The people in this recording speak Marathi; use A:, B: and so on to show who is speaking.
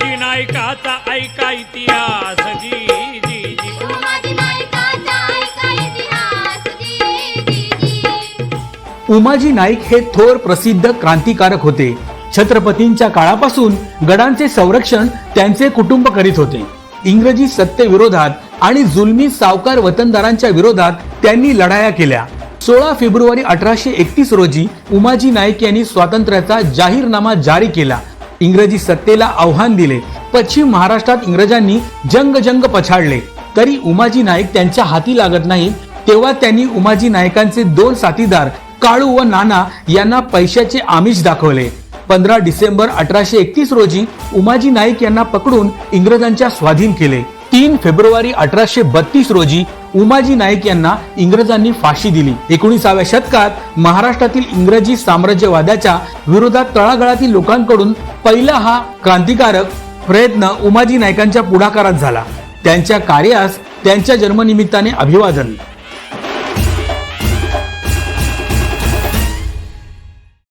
A: उमाजी नायकाचा ऐका इतिहास. जी जी जी.
B: उमाजी नायकाचा ऐका इतिहास. जी जी जी.
C: उमाजी नाईक हे थोर प्रसिद्ध क्रांतिकारक होते. छत्रपतींच्या काळापासून गडांचे संरक्षण त्यांचे कुटुंब करीत होते. इंग्रजी सत्तेविरोधात आणि जुलमी सावकार वतनदारांच्या विरोधात त्यांनी लढाया केल्या. सोळा फेब्रुवारी अठराशे एकतीस रोजी उमाजी नाईक यांनी स्वातंत्र्याचा जाहीरनामा जारी केला. इंग्रजी सत्तेला आव्हान दिले. पश्चिम महाराष्ट्रात इंग्रजांनी जंग जंग पछाडले. तरी उमाजी नाईक त्यांच्या हाती लागत नाही. तेव्हा त्यांनी उमाजी नायकांचे दोन साथीदार काळू व नाना यांना पैशाचे आमिष दाखवले. पंधरा डिसेंबर अठराशे एकतीस रोजी उमाजी नाईक यांना पकडून इंग्रजांच्या स्वाधीन केले. तीन फेब्रुवारी अठराशे बत्तीस रोजी उमाजी नाईक यांना इंग्रजांनी फाशी दिली. एकोणीसाव्या शतकात महाराष्ट्रातील इंग्रजी साम्राज्यवादाच्या विरोधात तळागाळातील लोकांकडून पहिला हा क्रांतिकारक प्रयत्न उमाजी नायकांच्या पुढाकारात झाला. त्यांच्या कार्यास त्यांच्या जन्मनिमित्ताने अभिवादन.